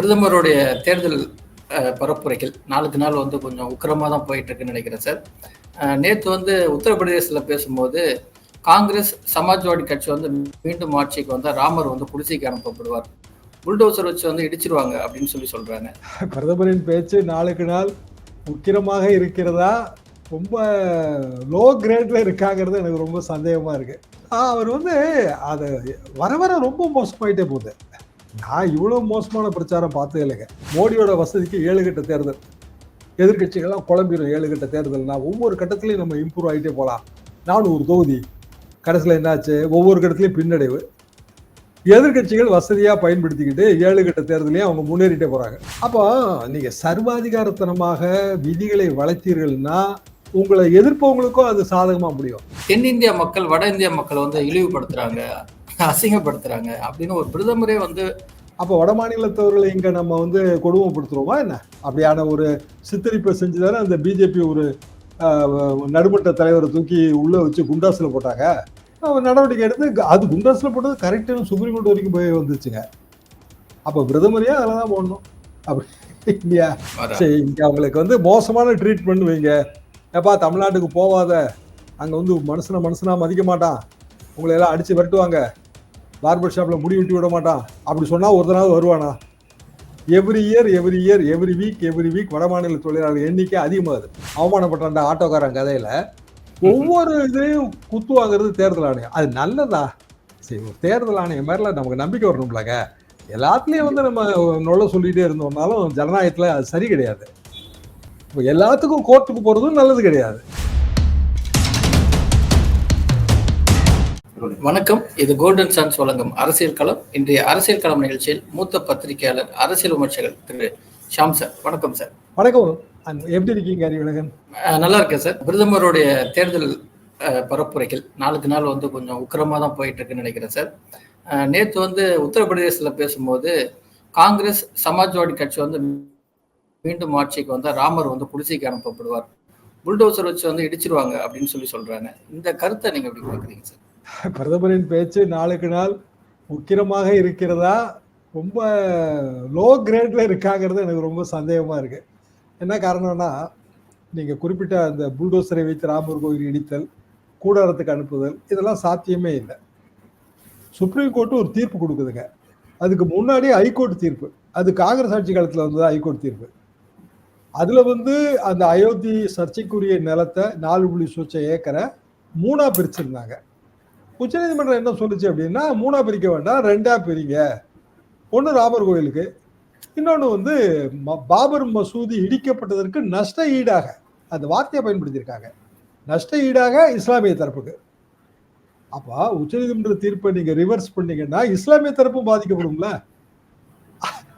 பிரதமருடைய தேர்தல் பரப்புரைகள் நாளுக்கு நாள் வந்து கொஞ்சம் உக்கிரமாக தான் போயிட்டு இருக்குன்னு நினைக்கிறேன் சார். நேற்று வந்து உத்தரப்பிரதேசத்தில் பேசும்போது காங்கிரஸ் சமாஜ்வாடி கட்சி வந்து மீண்டும் ஆட்சிக்கு வந்தால் ராமர் வந்து குடிசைக்கு அனுப்பப்படுவார். புல்டோசர் வச்சு வந்து இடிச்சிருவாங்க அப்படின்னு சொல்லி சொல்றாங்க. பிரதமரின் பேச்சு நாளுக்கு நாள் உக்கிரமாக இருக்கிறதா? ரொம்ப லோ கிரேட்ல இருக்காங்கிறது எனக்கு ரொம்ப சந்தேகமா இருக்கு. அவர் வந்து அது வர வர ரொம்ப மோசமாயிட்டே போகுது. நான் இவ்வளோ மோசமான பிரச்சாரம் பார்த்தது இல்லைங்க. மோடியோட வசதிக்கு ஏழு கட்ட தேர்தல். எதிர்க்கட்சிகள்லாம் குழம்பிடும் ஏழு கட்ட தேர்தல்னா ஒவ்வொரு கட்டத்துலையும் நம்ம இம்ப்ரூவ் ஆகிட்டே போகலாம். நானூறு தொகுதி. கடைசியில் என்னாச்சு? ஒவ்வொரு கட்டத்துலையும் பின்னடைவு. எதிர்க்கட்சிகள் வசதியாக பயன்படுத்திக்கிட்டு ஏழு கட்ட தேர்தலையும் அவங்க முன்னேறிட்டே போகிறாங்க அப்போ நீங்கள் சர்வாதிகாரத்தனமாக விதிகளை வளர்த்தீர்கள்னா உங்களை எதிர்ப்பவங்களுக்கும் அது சாதகமாக முடியும். தென்னிந்திய மக்கள் வட இந்திய மக்கள் வந்து இழிவுபடுத்துகிறாங்க அசிங்கப்படுத்துறாங்க அப்படின்னு ஒரு பிரதமரே வந்து அப்போ வட மாநிலத்தவர்களை இங்க நம்ம வந்து கொடுமைப்படுத்துறோமா என்ன? அப்படியான ஒரு சித்தரிப்பை செஞ்சுதானே அந்த பிஜேபி ஒரு நடுமட்ட தலைவரை தூக்கி உள்ள வச்சு குண்டாசுல போட்டாங்க. நடவடிக்கை எடுத்து அது குண்டாசுல போட்டது கரெக்டான சுப்ரீம் கோர்ட் வரைக்கும் போய் வந்துச்சுங்க. அப்போ பிரதமரையே அதில் தான் போடணும். அப்படி இல்லையா? சரி இங்க அவங்களுக்கு வந்து மோசமான ட்ரீட்மெண்ட் வைங்க. ஏப்பா தமிழ்நாட்டுக்கு போவாத. அங்க வந்து மனுஷனை மனுஷனா மதிக்க மாட்டான். உங்களை எல்லாம் அடிச்சு விரட்டுவாங்க. பார்பர் ஷாப்பில் முடி விட்டு விட மாட்டான் அப்படி சொன்னால் ஒருத்தனாவது வருவானா? Every year every year every week every week வடமாநில தொழிலாளர் எண்ணிக்கை அதிகமாகுது அவமானப்பட்ட அந்த ஆட்டோக்காரன் கதையில் ஒவ்வொரு இதையும் குத்து வாங்குறது தேர்தல் ஆணையம். அது நல்லதா? சரி ஒரு தேர்தல் ஆணையம் மாதிரில நமக்கு நம்பிக்கை வரணும்லங்க. எல்லாத்துலேயும் வந்து நம்ம நொல்ல சொல்லிகிட்டே இருந்தோம்னாலும் ஜனநாயகத்தில் அது சரி கிடையாது. இப்போ எல்லாத்துக்கும் கோர்ட்டுக்கு போகிறதும் நல்லது கிடையாது. வணக்கம். இது கோல்டன் சான்ஸ் வழங்கும் அரசியல் களம். இன்றைய அரசியல் களம் நிகழ்ச்சியில் மூத்த பத்திரிகையாளர் அரசியல் விமர்சகர் திரு ஷாம் சார். வணக்கம் சார். வணக்கம். எப்படி இருக்கீங்க அறிவழகன் அஹ், நல்லா இருக்கேன் சார். பிரதமருடைய தேர்தல் பரப்புரைகள் நாளுக்கு நாள் வந்து கொஞ்சம் உக்கிரமா தான் போயிட்டு இருக்குன்னு நினைக்கிறேன் சார். நேத்து வந்து உத்தரப்பிரதேசத்துல பேசும்போது காங்கிரஸ் சமாஜ்வாடி கட்சி வந்து மீண்டும் ஆட்சிக்கு வந்தா ராமர் வந்து குடிசைக்கு அனுப்பப்படுவார். புல்டோசர் வச்சு வந்து இடிச்சிருவாங்க அப்படின்னு சொல்லி சொல்றாங்க. இந்த கருத்தை நீங்க எப்படி பாக்குறீங்க சார்? பிரதமரின் பேச்சு நாளுக்கு நாள் உக்கிரமாக இருக்கிறதா? ரொம்ப லோ கிரேட்ல இருக்காங்கிறது எனக்கு ரொம்ப சந்தேகமா இருக்கு. என்ன காரணம்னா நீங்க குறிப்பிட்ட அந்த புல்டோசரை வைத்து ராமர் கோயில் இடித்தல் கூடாரத்துக்கு அனுப்புதல் இதெல்லாம் சாத்தியமே இல்லை. சுப்ரீம் கோர்ட்டு ஒரு தீர்ப்பு கொடுக்குதுங்க. அதுக்கு முன்னாடி ஹைகோர்ட் தீர்ப்பு. அது காங்கிரஸ் ஆட்சி காலத்தில் வந்தது ஹைகோர்ட் தீர்ப்பு. அதில் வந்து அந்த அயோத்தி சர்ச்சைக்குரிய நிலத்தை நாலு புள்ளி சொச்ச ஏக்கரை மூணாக பிரிச்சிருந்தாங்க. உச்சநீதிமன்றம் என்ன சொல்லுச்சு அப்படின்னா மூணா பிரிக்க வேண்டாம் ரெண்டா பிரிங்க. ஒன்று ராமர் கோயிலுக்கு இன்னொன்று வந்து ம- பாபர் மசூதி இடிக்கப்பட்டதற்கு நஷ்ட ஈடாக அந்த வார்த்தையை பயன்படுத்தியிருக்காங்க. நஷ்ட ஈடாக இஸ்லாமிய தரப்புக்கு. அப்போ உச்சநீதிமன்ற தீர்ப்பை நீங்கள் ரிவர்ஸ் பண்ணீங்கன்னா இஸ்லாமிய தரப்பும் பாதிக்கப்படும்ல.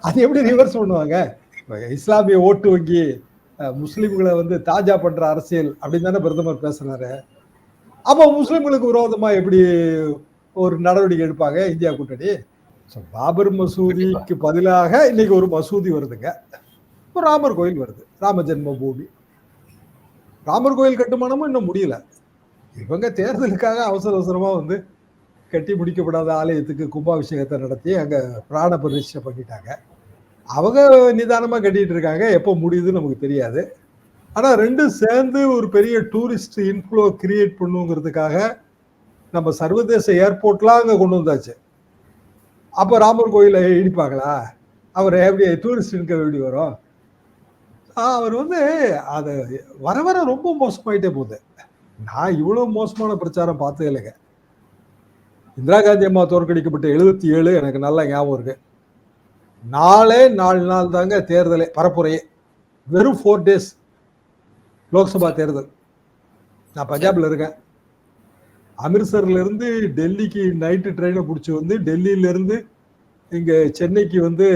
அது எப்படி ரிவர்ஸ் பண்ணுவாங்க? இஸ்லாமிய ஓட்டு வங்கி முஸ்லீம்களை வந்து தாஜா பண்ணுற அரசியல் அப்படின்னு தானே பிரதமர் பேசுகிறாரு அப்போ முஸ்லிம்களுக்கு விரோதமா எப்படி ஒரு நடவடிக்கை எடுப்பாங்க? இந்தியா கூட்டணி. பாபர் மசூதிக்கு பதிலாக இன்னைக்கு ஒரு மசூதி வருதுங்க. ஒரு ராமர் கோயில் வருது. ராம ஜென்ம பூமி ராமர் கோயில் கட்டுமானமும் இன்னும் முடியல. இவங்க தேர்தலுக்காக அவசர அவசரமா வந்து கட்டி முடிக்கப்படாத ஆலயத்துக்கு கும்பாபிஷேகத்தை நடத்தி அங்க பிராண பிரதிஷ்டை பண்ணிட்டாங்க. அவங்க நிதானமா கட்டிட்டு இருக்காங்க. எப்போ முடியுதுன்னு நமக்கு தெரியாது. ஆனா ரெண்டும் சேர்ந்து ஒரு பெரிய டூரிஸ்ட் இன்ஃப்ளோ கிரியேட் பண்ணுங்கிறதுக்காக நம்ம சர்வதேச ஏர்போர்ட்லாம் அங்கே கொண்டு வந்தாச்சு. அப்போ ராமர் கோயிலை இடிப்பாங்களா? அவர் எப்படி டூரிஸ்ட் இன்கம் எப்படி வரும்? அவர் வந்து அதை வர வர ரொம்ப மோசமாயிட்டே போகுது. நான் இவ்வளோ மோசமான பிரச்சாரம் பார்த்தது இல்லைங்க. இந்திரா காந்தி அம்மா தோற்கடிக்கப்பட்ட எழுபத்தி ஏழு எனக்கு நல்ல ஞாபகம் இருக்கு. நாளே நாலு நாள் தாங்க தேர்தலே பரப்புரையே. வெறும் ஃபோர் டேஸ் லோக்சபா தேர்தல். நான் பஞ்சாப்ல இருக்கேன். அமிர்தசர்ல இருந்து டெல்லிக்கு நைட்டு ட்ரெயினை பிடிச்சி வந்து டெல்லியில இருந்து இங்க சென்னைக்கு வந்து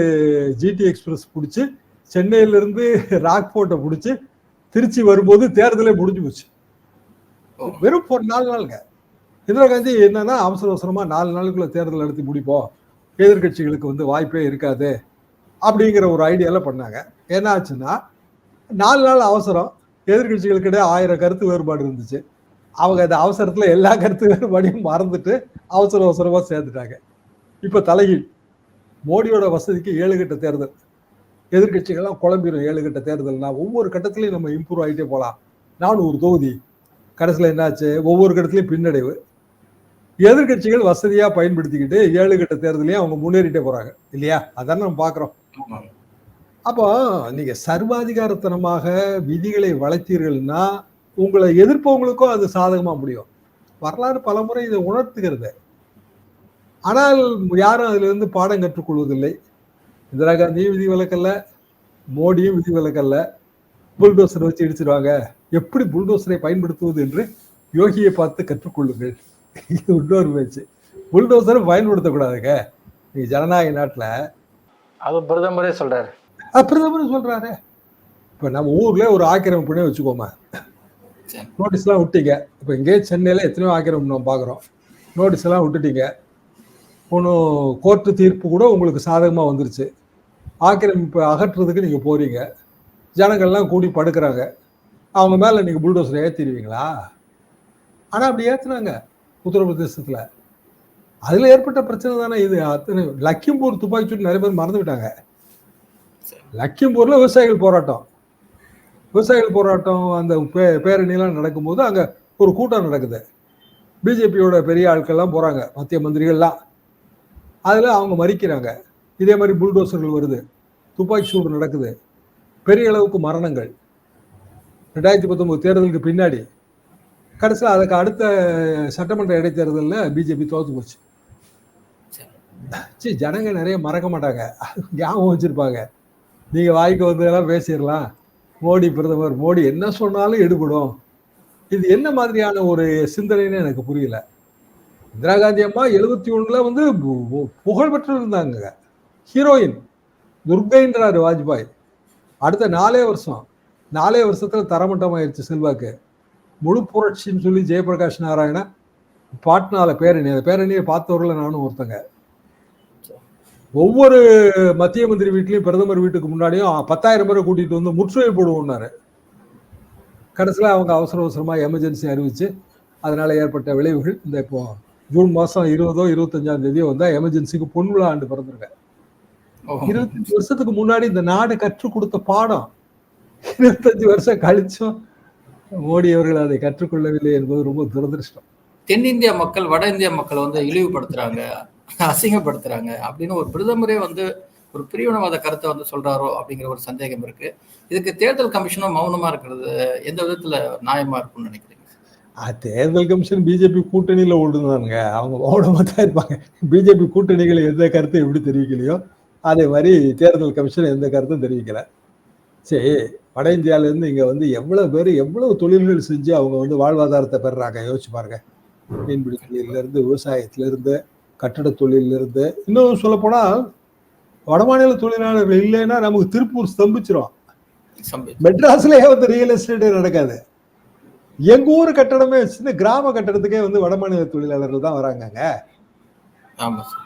ஜிடி எக்ஸ்பிரஸ் பிடிச்சி சென்னையில இருந்து ராக்போர்ட்டை பிடிச்சி திருச்சி வரும்போது தேர்தலே முடிஞ்சு போச்சு. வெறும் ஒரு நாலு நாளுங்க. இந்திரா காந்தி என்னன்னா அவசர அவசரமா நாலு நாளுக்குள்ள தேர்தல் நடத்தி முடிப்போம். எதிர்க்கட்சிகளுக்கு வந்து வாய்ப்பே இருக்காது. அப்படிங்கிற ஒரு ஐடியால பண்ணாங்க. என்ன ஆச்சுன்னா நாலு நாள் அவசரம். எதிர்க்கட்சிகளுக்கிடையே ஆயிரம் கருத்து வேறுபாடு இருந்துச்சு. அவங்க அந்த அவசரத்தில் எல்லா கருத்து வேறுபாடையும் மறந்துட்டு அவசர அவசரமாக சேர்ந்துட்டாங்க. இப்போ தலைகீழ். மோடியோட வசதிக்கு ஏழு கட்ட தேர்தல். எதிர்கட்சிகள்லாம் குழம்பிடும் ஏழு கட்ட தேர்தல்னா. ஒவ்வொரு கட்டத்திலையும் நம்ம இம்ப்ரூவ் ஆகிட்டே போகலாம் நானூறு தொகுதி. கடைசியில் என்னாச்சு? ஒவ்வொரு கட்டத்திலையும் பின்னடைவு. எதிர்கட்சிகள் வசதியாக பயன்படுத்திக்கிட்டு ஏழு கட்ட தேர்தலையும் அவங்க முன்னேறிட்டே போகிறாங்க இல்லையா? அதான் நம்ம பார்க்குறோம் அப்போ நீங்க சர்வாதிகாரத்தனமாக விதிகளை வளர்த்தீர்கள்னா உங்களை எதிர்ப்பவங்களுக்கும் அது சாதகமா முடியும். வரலாறு பலமுறை இதை உணர்த்துகிறது. ஆனால் யாரும் அதுல இருந்து பாடம் கற்றுக்கொள்வதில்லை. இந்திரா காந்தியும் விதி விலக்கல்ல மோடியும் விதி விலக்கல்ல. புல்டோசர் வச்சு இடிச்சிருவாங்க. எப்படி புல்டோசரை பயன்படுத்துவது என்று யோகியை பார்த்து கற்றுக்கொள்ளுங்கள். இது இன்னொரு பேச்சு. புல்டோசரை பயன்படுத்தக்கூடாதுங்க. நீ ஜனநாயக நாட்டில் அது பிரதமரே சொல்றாரு. பிரதமர் சொல்றாரு. இப்ப நம்ம ஊர்ல ஒரு ஆக்கிரமிப்புனே வச்சுக்கோமா? நோட்டீஸ்லாம் நோட்டீஸ் எல்லாம் விட்டீங்க. இப்ப இங்கே சென்னையில எத்தனையோ ஆக்கிரமிப்பு நம்ம பாக்குறோம். நோட்டீஸ் எல்லாம் விட்டுட்டீங்க. ஒன்றும் கோர்ட்டு தீர்ப்பு கூட உங்களுக்கு சாதகமா வந்துருச்சு. ஆக்கிரமிப்பு அகற்றுறதுக்கு நீங்க போறீங்க. ஜனங்கள்லாம் கூடி படுக்கிறாங்க. அவங்க மேல நீங்க புல்டோசரை ஏத்திடுவீங்களா? ஆனா அப்படி ஏத்துனாங்க உத்தரப்பிரதேசத்துல. அதுல ஏற்பட்ட பிரச்சனை தானே இது. அத்தனை லக்கிம்பூர் துப்பாக்கி சூடு நிறைய பேர் மறந்து விட்டாங்க. லக்கிம்பூர்ல விவசாயிகள் போராட்டம். விவசாயிகள் போராட்டம் அந்த பே- பேரணிலாம் நடக்கும்போது அங்க ஒரு கூட்டம் நடக்குது. பிஜேபியோட பெரிய ஆட்கள்லாம் போறாங்க மத்திய மந்திரிகள்லாம். அதுல அவங்க மறிக்கிறாங்க. இதே மாதிரி புல்டோசர்கள் வருது. துப்பாக்கி சூடு நடக்குது. பெரிய அளவுக்கு மரணங்கள். ரெண்டாயிரத்தி பத்தொன்பது தேர்தலுக்கு பின்னாடி கடைசியில் அதுக்கு அடுத்த சட்டமன்ற இடைத்தேர்தலில் பிஜேபி தோத்து போச்சு. சரி. ஜனங்க நிறைய மறக்க மாட்டாங்க. ஞாபகம் வச்சிருப்பாங்க. நீங்கள் வாய்க்கு வந்ததெல்லாம் பேசிடலாம். மோடி பிரதமர் மோடி என்ன சொன்னாலும் எடுபடும். இது என்ன மாதிரியான ஒரு சிந்தனைன்னு எனக்கு புரியல. இந்திரா காந்தி அம்மா எழுபத்தி ஒன்றில் வந்து பு- பு- புகழ் பெற்று இருந்தாங்க ஹீரோயின் துர்கைன்றார் வாஜ்பாய். அடுத்த நாலே வருஷம் நாலே தரமட்டம் தரமட்டமாயிருச்சு செல்வாக்கு. முழு புரட்சின்னு சொல்லி ஜெயபிரகாஷ் நாராயணன் பாட்னால பேரணி அந்த பேரணியை பார்த்தவரில் நானும் ஒருத்தங்க. ஒவ்வொரு மத்திய மந்திரி வீட்லயும் பிரதமர் வீட்டுக்கு முன்னாடியும் பத்தாயிரம் பேரை கூட்டிட்டு வந்து முற்றுகை போடுவோம்னாரு. கடைசியில் அவங்க அவசர அவசரமா எமர்ஜென்சி அறிவிச்சு அதனால ஏற்பட்ட விளைவுகள் இந்த இப்போ ஜூன் மாசம் இருபதோ இருபத்தஞ்சாம் தேதியோ வந்தா எமர்ஜென்சிக்கு பொன் விழா ஆண்டு பிறந்திருக்க ஓ, இருபத்தஞ்சு வருஷத்துக்கு முன்னாடி இந்த நாடு கற்றுக் கொடுத்த பாடம். இருபத்தஞ்சு வருஷம் கழிச்சும் மோடி அவர்கள் அதை கற்றுக்கொள்ளவில்லை என்பது ரொம்ப துரதிருஷ்டம். தென்னிந்திய மக்கள் வட இந்திய மக்களை வந்து இழிவுபடுத்துறாங்க. அசிங்கப்படுத்துறாங்க அப்படின்னு ஒரு பிரதமரே வந்து ஒரு பிரிவினவாத கருத்தை வந்து சொல்றாரோ அப்படிங்கிற ஒரு சந்தேகம் இருக்கு. இதுக்கு தேர்தல் கமிஷனும் மௌனமா இருக்கிறது எந்த விதத்துல நியாயமா இருக்கும்னு நினைக்கிறீங்க? தேர்தல் கமிஷன் பிஜேபி கூட்டணியில ஓடுனாங்க அவங்க மௌனமா தான் இருப்பாங்க. பிஜேபி கூட்டணிகள் எந்த கருத்தை எப்படி தெரிவிக்கலையோ அதே மாதிரி தேர்தல் கமிஷன் எந்த கருத்தும் தெரிவிக்கல. சரி வட இந்தியாவிலேருந்து இங்கே வந்து எவ்வளோ பேர் எவ்வளவு தொழில்கள் செஞ்சு அவங்க வந்து வாழ்வாதாரத்தை பெறுறாங்க? யோசிச்சு பாருங்க. மீன்பிடி தொழில இருந்து கட்டட தொழில இருந்து இன்னும் சொல்ல போனா வடமாநில தொழிலாளர்கள் இல்லைன்னா நமக்கு திருப்பூர் ஸ்தம்பிச்சிரும். மெட்ராஸ்லயே வந்து ரியல் எஸ்டேட்டே நடக்காது. எங்க ஊர் கட்டடமே சின்ன கிராம கட்டடத்துக்கே வந்து வடமாநில தொழிலாளர்கள் தான் வராங்கங்க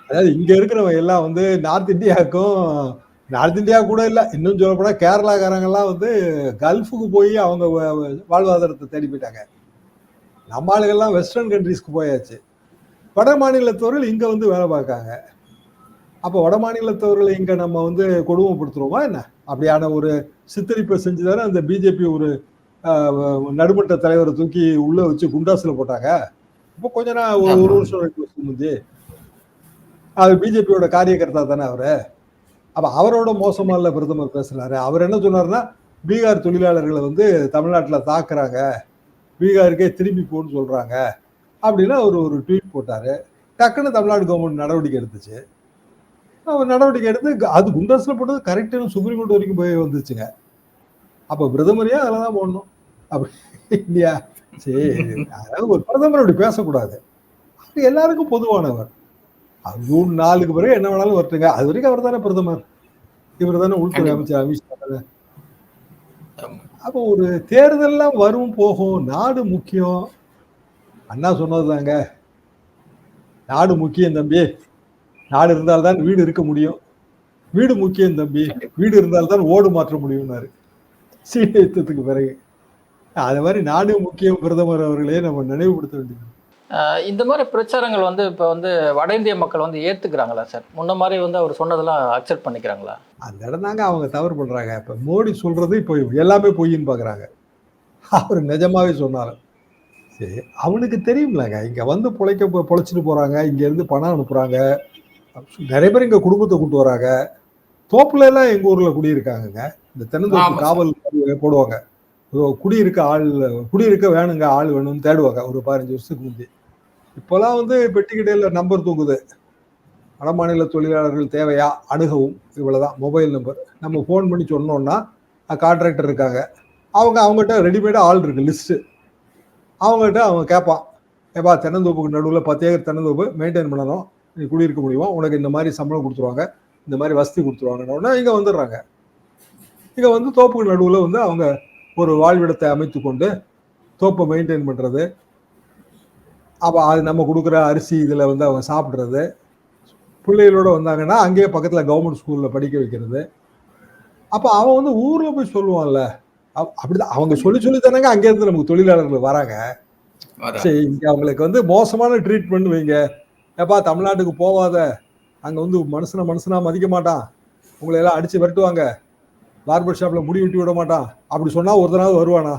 அதாவது இங்க இருக்கிறவங்க எல்லாம் வந்து நார்த் இந்தியாவுக்கும் நார்த் இந்தியா கூட இல்ல. இன்னும் சொல்ல போனா கேரளாக்காரங்கெல்லாம் வந்து கல்ஃபுக்கு போய் அவங்க வாழ்வாதாரத்தை தேடி போயிட்டாங்க. நம்ம ஆளுகள்லாம் வெஸ்டர்ன் கண்ட்ரீஸ்க்கு போயாச்சு. வட மாநிலத்தவர்கள் இங்க வந்து வேலை பார்க்காங்க. அப்போ வட மாநிலத்தவர்களை இங்க நம்ம வந்து கொடுமைப்படுத்துறோமா என்ன? அப்படியான ஒரு சித்தரிப்பை செஞ்சுதானே அந்த பிஜேபி ஒரு நடுமன்ற தலைவரை தூக்கி உள்ள வச்சு குண்டாசுல போட்டாங்க. இப்போ கொஞ்ச நாள் ஒரு ஒரு வருஷம் ரெண்டு வருஷம் முந்தி அது பிஜேபியோட காரியகர்த்தா தானே அவரு? அப்ப அவரோட மோசமா இல்ல பிரதமர் பேசுறாரு. அவர் என்ன சொன்னாருன்னா பீகார் தொழிலாளர்களை வந்து தமிழ்நாட்டுல தாக்குறாங்க. பீகாருக்கே திரும்பி போன்னு சொல்றாங்க. அப்படின்னு அவர் ஒரு ட்வீட் போட்டாரு. டக்குன்னு தமிழ்நாடு கவர்மெண்ட் நடவடிக்கை எடுத்துச்சு. அவர் நடவடிக்கை எடுத்து அது குண்டர்ஸ்ல போட்டது கரெக்டுன்னு சுப்ரீம் கோர்ட் வரைக்கும் போய் வந்துச்சுங்க. அப்ப பிரதமரையே அதில் தான் போடணும். அப்படி இல்லையா? சரி அதாவது ஒரு பிரதமர் அப்படி பேசக்கூடாது. அவர் எல்லாருக்கும் பொதுவானவர். ஜூன் நாலுக்கு பிறகு என்ன வேணாலும் வரட்டுங்க. அது வரைக்கும் அவர் தானே பிரதமர். இவர் தானே உள்துறை. அமைச்சர் அமித்ஷா. அப்போ ஒரு தேர்தல்லாம் வரும் போகும். நாடு முக்கியம். அண்ணா சொன்னதுதாங்க. நாடு முக்கியம் தம்பி. நாடு இருந்தால்தான் வீடு இருக்க முடியும். வீடு முக்கியம் தம்பி. வீடு இருந்தால்தான் ஓடு மாற்ற முடியும்னாரு. சீனியத்துக்கு பிறகு. அது மாதிரி நாடு முக்கியம் பிரதமர் அவர்களே நம்ம நினைவுபடுத்த வேண்டியது. இந்த மாதிரி பிரச்சாரங்கள் வந்து இப்போ வந்து வட இந்திய மக்கள் வந்து ஏற்றுக்கிறாங்களா சார்? முன்ன மாதிரி வந்து அவர் சொன்னதெல்லாம் அக்செப்ட் பண்ணிக்கிறாங்களா? அந்த இடம் தாங்க அவங்க தவறு பண்றாங்க. இப்ப மோடி சொல்றது இப்போ எல்லாமே பொய்ன்னு பாக்குறாங்க. அவர் நிஜமாவே சொன்னாரு. சரி அவனுக்கு தெரியும்லங்க. இங்க வந்து பொழைக்க பொழைச்சிட்டு போறாங்க. இங்க இருந்து பணம் அனுப்புறாங்க. நிறைய பேர் இங்க குடும்பத்தை கூட்டு வராங்க. தோப்புல எல்லாம் எங்க ஊர்ல குடியிருக்காங்கங்க இந்த தென்னந்தோப்பு. காவல் போடுவாங்க. குடியிருக்க ஆள் குடியிருக்க வேணுங்க ஆள் வேணும்னு தேடுவாங்க. ஒரு பதினஞ்சு வருஷத்துக்கு முந்தி. இப்போலாம் வந்து பெட்டி கடையில் நம்பர் தூக்குது. வடமாநில தொழிலாளர்கள் தேவையா? அணுகவும். இவ்வளவுதான். மொபைல் நம்பர் நம்ம ஃபோன் பண்ணி சொன்னோம்னா கான்ட்ராக்டர் இருக்காங்க. அவங்க அவங்ககிட்ட ரெடிமேடாக ஆள் இருக்கு லிஸ்ட்டு அவங்ககிட்ட அவங்க கேட்பான். ஏப்பா தென்னந்தோப்புக்கு நடுவில் பத்து ஏக்கர் தென்னந்தோப்பு மெயின்டைன் பண்ணணும். நீ குடியிருக்க முடியுமா? உனக்கு இந்த மாதிரி சம்பளம் கொடுத்துருவாங்க. இந்த மாதிரி வசதி கொடுத்துருவாங்கன்னா இங்கே வந்துடுறாங்க. இங்கே வந்து தோப்புக்கு நடுவில் வந்து அவங்க ஒரு வாழ்விடத்தை அமைத்து கொண்டு தோப்பை மெயின்டைன் பண்ணுறது அப்போ அது நம்ம கொடுக்குற அரிசி இதில் வந்து அவங்க சாப்பிட்றது. பிள்ளைகளோட வந்தாங்கன்னா அங்கேயே பக்கத்தில் கவர்மெண்ட் ஸ்கூலில் படிக்க வைக்கிறது. அப்போ அவன் வந்து ஊரில் போய் சொல்லுவான்ல அப்படிதான். அவங்க சொல்லி சொல்லி தானங்க அங்கேருந்து நமக்கு தொழிலாளர்கள் வராங்க. வரா. சரி இங்கே அவங்களுக்கு வந்து மோசமான ட்ரீட்மெண்ட் வைங்க. ஏப்பா தமிழ்நாட்டுக்கு போவாத. அங்கே வந்து மனுஷனை மனுஷனா மதிக்க மாட்டான். உங்களை எல்லாம் அடிச்சு விரட்டுவாங்க. பார்பர் ஷாப்பில் முடி வெட்டி விட மாட்டான். அப்படி சொன்னால் ஒரு வருவானா?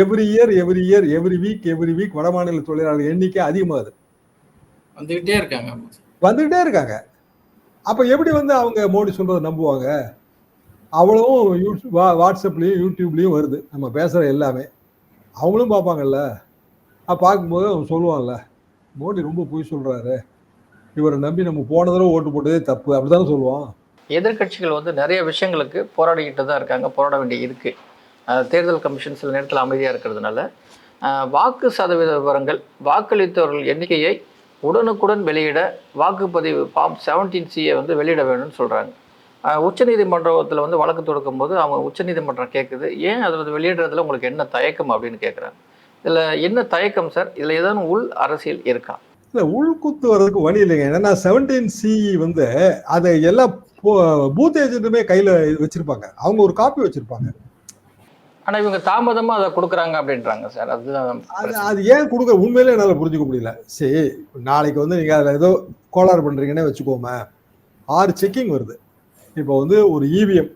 Every year every year every week every week வடமாநில தொழிலாளர்கள் எண்ணிக்கை அதிகமாகுது வந்துகிட்டே இருக்காங்க. வந்துகிட்டே இருக்காங்க. அப்போ எப்படி வந்து அவங்க மோடி சொல்றதை நம்புவாங்க? அவ்வளவும் யூ- வா வாட்ஸ்அப்லேயும் யூடியூப்லேயும் வருது. நம்ம பேசுகிற எல்லாமே. அவங்களும் பார்ப்பாங்கல்ல. பார்க்கும்போது அவன் சொல்லுவான்ல மோடி ரொம்ப பொய் சொல்கிறாரு இவரை நம்பி நம்ம போன தடவை ஓட்டு போட்டதே தப்பு. அப்படிதானே சொல்லுவான். எதிர்க்கட்சிகள் வந்து நிறைய விஷயங்களுக்கு போராடிக்கிட்டு தான் இருக்காங்க. போராட வேண்டிய இருக்குது தேர்தல் கமிஷன் சில நேரத்தில் அமைதியாக இருக்கிறதுனால. வாக்கு சதவீத விவரங்கள் வாக்களித்தவர்கள் எண்ணிக்கையை உடனுக்குடன் வெளியிட வாக்குப்பதிவு ஃபார்ம் செவன்டீன் சியை வந்து வெளியிட வேணும்னு சொல்கிறாங்க உச்சநீதிமன்றத்தில் வந்து வழக்கு தொடுக்கும் போது அவங்க உச்சநீதிமன்றம் கேட்குது ஏன் அதில் வெளியிடுறதுல உங்களுக்கு என்ன தயக்கம் அப்படின்னு கேட்குறாங்க இதில் என்ன தயக்கம் சார்? இதில் ஏதாவது உள் அரசியல் இருக்கா? இல்லை உள்குத்து வர்றதுக்கு வழி இல்லைங்க. ஏன்னா செவன்டீன் சி வந்து அதை எல்லாம் பூத் ஏஜென்ட்டுமே கையில் வச்சிருப்பாங்க. அவங்க ஒரு காப்பி வச்சிருப்பாங்க. ஆனால் இவங்க தாமதமாக அதை கொடுக்குறாங்க அப்படின்றாங்க சார். அதுதான் அது. அது ஏன் கொடுக்க உண்மையிலே என்னால் புரிஞ்சுக்க முடியல. சரி நாளைக்கு வந்து நீங்கள் அதில் ஏதோ கோளாறு பண்ணுறீங்கன்னே வச்சுக்கோமே. ஆறு செக்கிங் வருது. இப்போ வந்து ஒரு இவிஎம்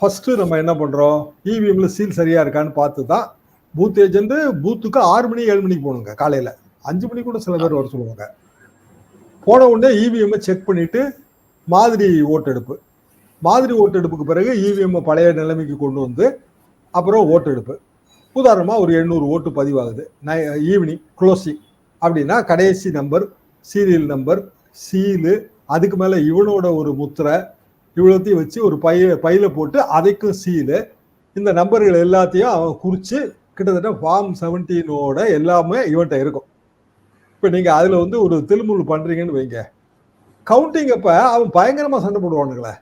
ஃபஸ்ட்டு நம்ம என்ன பண்ணுறோம் இவிஎம்ல சீல் சரியாக இருக்கான்னு பார்த்து தான் பூத் ஏஜென்ட் பூத்துக்கு ஆறு மணி ஏழு மணிக்கு போகணுங்க காலையில். அஞ்சு மணிக்கு கூட சில பேர் வர சொல்லுவாங்க. போன உடனே இவிஎம்மை செக் பண்ணிட்டு மாதிரி ஓட்டெடுப்பு. மாதிரி ஓட்டெடுப்புக்கு பிறகு இவிஎம்மை பழைய நிலைமைக்கு கொண்டு வந்து அப்புறம் ஓட்டெடுப்பு. உதாரணமாக ஒரு எண்ணூறு ஓட்டு பதிவாகுது. நை ஈவினிங் க்ளோசிங் அப்படின்னா கடைசி நம்பர் சீரியல் நம்பர் சீலு அதுக்கு மேலே இவனோட ஒரு முத்திரை இவ்வளோத்தையும் வச்சு ஒரு பைய பையில போட்டு அதைக்கும் சீலு. இந்த நம்பர்கள் எல்லாத்தையும் அவன் குறித்து கிட்டத்தட்ட ஃபார்ம் செவன்டீனோட எல்லாமே இவன்கிட்ட இருக்கும். இப்போ நீங்கள் அதில் வந்து ஒரு திருமுள் பண்ணுறீங்கன்னு வைங்க. கவுண்டிங் அப்போ அவன் பயங்கரமாக சண்டை போடுவானுங்களே.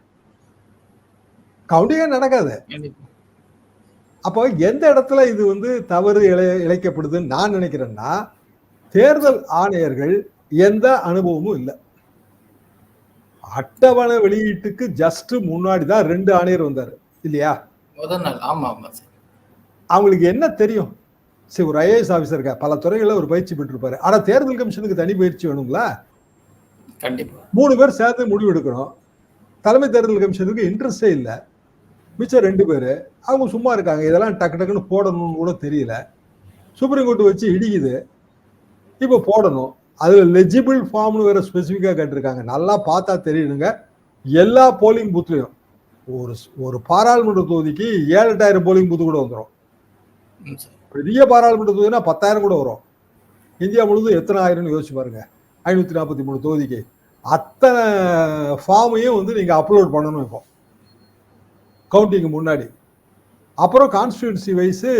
கவுண்டிங்கே நடக்காது. அப்போ எந்த இடத்துல இது வந்து தவறு இழை இழைக்கப்படுதுன்னு நான் நினைக்கிறேன்னா தேர்தல் ஆணையர்கள் எந்த அனுபவமும் இல்லை. அட்டவணை வெளியீட்டுக்கு ஜஸ்ட் முன்னாடி தான் ரெண்டு ஆணையர் வந்தார். இல்லையா? அவங்களுக்கு என்ன தெரியும்? சரி ஒரு ஐஏஎஸ் ஆஃபீஸர் இருக்கா? பல துறைகளில் ஒரு பயிற்சி பெற்றிருப்பாரு. ஆனால் தேர்தல் கமிஷனுக்கு தனி பயிற்சி வேணுங்களா? கண்டிப்பா. மூணு பேர் சேர்ந்து முடிவு எடுக்கணும். தலைமை தேர்தல் கமிஷனுக்கு இன்ட்ரெஸ்டே இல்லை. மிச்சம் ரெண்டு பேர். அவங்க சும்மா இருக்காங்க. இதெல்லாம் டக்கு டக்குன்னு போடணும்னு கூட தெரியல. சுப்ரீம் கோர்ட் வச்சு இடிக்குது. இப்போ போடணும். அதில் லெஜிபிள் ஃபார்ம்னு வேற ஸ்பெசிஃபிக்காக கேட்டிருக்காங்க. நல்லா பார்த்தா தெரியுதுங்க எல்லா போலிங் பூத்லையும் ஒரு ஒரு பாராளுமன்ற தொகுதிக்கு ஏழு எட்டாயிரம் போலிங் பூத்து கூட வந்துடும் பெரிய பாராளுமன்ற தொகுதினா பத்தாயிரம் கூட வரும். இந்தியா முழுதும் எத்தனை ஆயிரம்னு யோசிச்சு பாருங்க. ஐநூற்றி நாற்பத்தி மூணு தொகுதிக்கு. அத்தனை ஃபார்மையும் வந்து நீங்கள் அப்லோட் பண்ணணும் இப்போ. கவுண்டிங்கு முன்னாடி. அப்புறம் constituency wise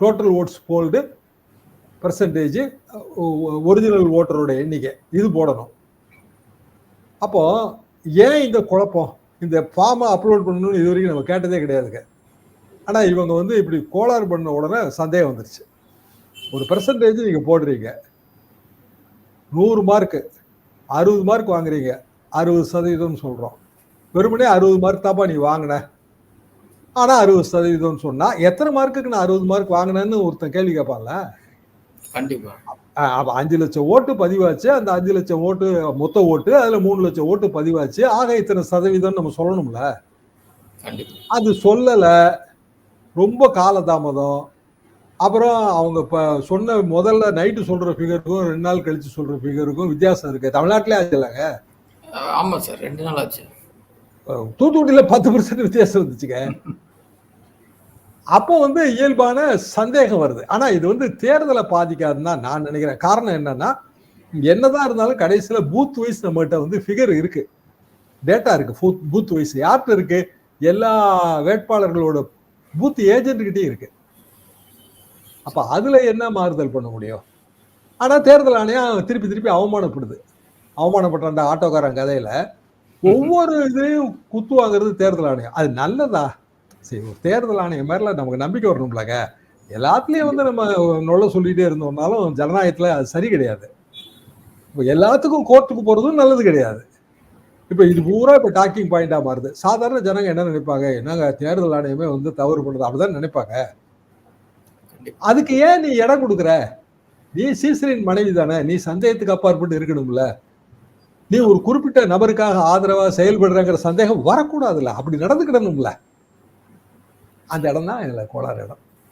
total votes polled percentage original ஓட்டரோட எண்ணிக்கை. இது போடணும். அப்போ ஏன் இந்த குழப்பம்? இந்த ஃபார்மை அப்லோட் பண்ணணும்னு இது வரைக்கும் நம்ம கேட்டதே கிடையாதுங்க. ஆனால் இவங்க வந்து இப்படி கோளாறு பண்ண உடனே சந்தேகம் வந்துருச்சு. ஒரு பெர்சன்டேஜ் நீங்கள் போடுறீங்க. நூறு மார்க்கு அறுபது மார்க் வாங்குறீங்க. அறுபது சதவீதம்னு சொல்கிறோம் வெறுமனே அறுபது மார்க் தாப்பா நீ வாங்கின. ஆனால் அறுபது சதவீதம்னு சொன்னால் எத்தனை மார்க்குக்கு நான் அறுபது மார்க் வாங்கினேன்னு ஒருத்தன் கேள்வி கேட்பான்ல? கண்டிப்பா. அஞ்சு லட்சம் ஓட்டு பதிவாச்சு. அந்த அஞ்சு லட்சம் ஓட்டு மொத்த ஓட்டு அதுல மூணு லட்சம் ஓட்டு பதிவாச்சு. ஆக இத்தனை சதவீதம் நம்ம சொல்லணும்ல? அது சொல்லல. ரொம்ப காலதாமதம். அப்புறம் அவங்க இப்ப சொன்ன முதல்ல நைட்டு சொல்ற ஃபிகருக்கும் ரெண்டு நாள் கழிச்சு சொல்ற ஃபிகருக்கும் வித்தியாசம் இருக்கு. தமிழ்நாட்டிலே ஆச்சு இல்லைங்க ஆமா சார் ரெண்டு நாள் ஆச்சு. தூத்துக்குடியில பத்து பர்சன்ட் வித்தியாசம் வந்துச்சுங்க. அப்போ வந்து இயல்பான சந்தேகம் வருது. ஆனா இது வந்து தேர்தலை பாதிக்காதுன்னு தான் நான் நினைக்கிறேன். காரணம் என்னன்னா என்னதான் இருந்தாலும் கடைசியில பூத் வைஸ் நம்மகிட்ட வந்து ஃபிகர் இருக்கு. டேட்டா இருக்கு. பூத் வைஸ் யார்கிட்ட இருக்கு? எல்லா வேட்பாளர்களோட பூத் ஏஜென்ட்கிட்டயும் இருக்கு. அப்ப அதுல என்ன மாறுதல் பண்ண முடியும்? ஆனா தேர்தல் ஆணையம் திருப்பி திருப்பி அவமானப்படுது. அவமானப்பட்ட அந்த ஆட்டோக்காரன் கதையில ஒவ்வொரு இதுலையும் குத்து வாங்குறது தேர்தல் ஆணையம். அது நல்லதா? சரி ஒரு தேர்தல் ஆணையம் மேல நமக்கு நம்பிக்கை வரணும்லங்க. எல்லாத்துலயும் வந்து நம்ம நொல்ல சொல்லிட்டே இருந்தோம்னாலும் ஜனநாயகத்துல அது சரி கிடையாது. இப்போ எல்லாத்துக்கும் கோர்ட்டுக்கு போறதும் நல்லது கிடையாது. இப்ப இது பூரா இப்ப டாக்கிங் பாயிண்டா மாறுது. சாதாரண ஜனங்க என்ன நினைப்பாங்க? என்னங்க தேர்தல் ஆணையமே வந்து தவறு பண்ணுது அப்படிதான் நினைப்பாங்க. அதுக்கு ஏன் நீ இடம் கொடுக்குற? நீ சீசரின் மனைவி தானே. நீ சந்தேகத்துக்கு அப்பாற்பட்டு இருக்கணும்ல. நீ ஒரு குறிப்பிட்ட நபருக்காக ஆதரவா செயல்படுறங்கிற சந்தேகம் வரக்கூடாதுல்ல. அப்படி நடந்துக்கிடணும்ல. அந்த இடம் தான் இதில் கோளாறு இடம்.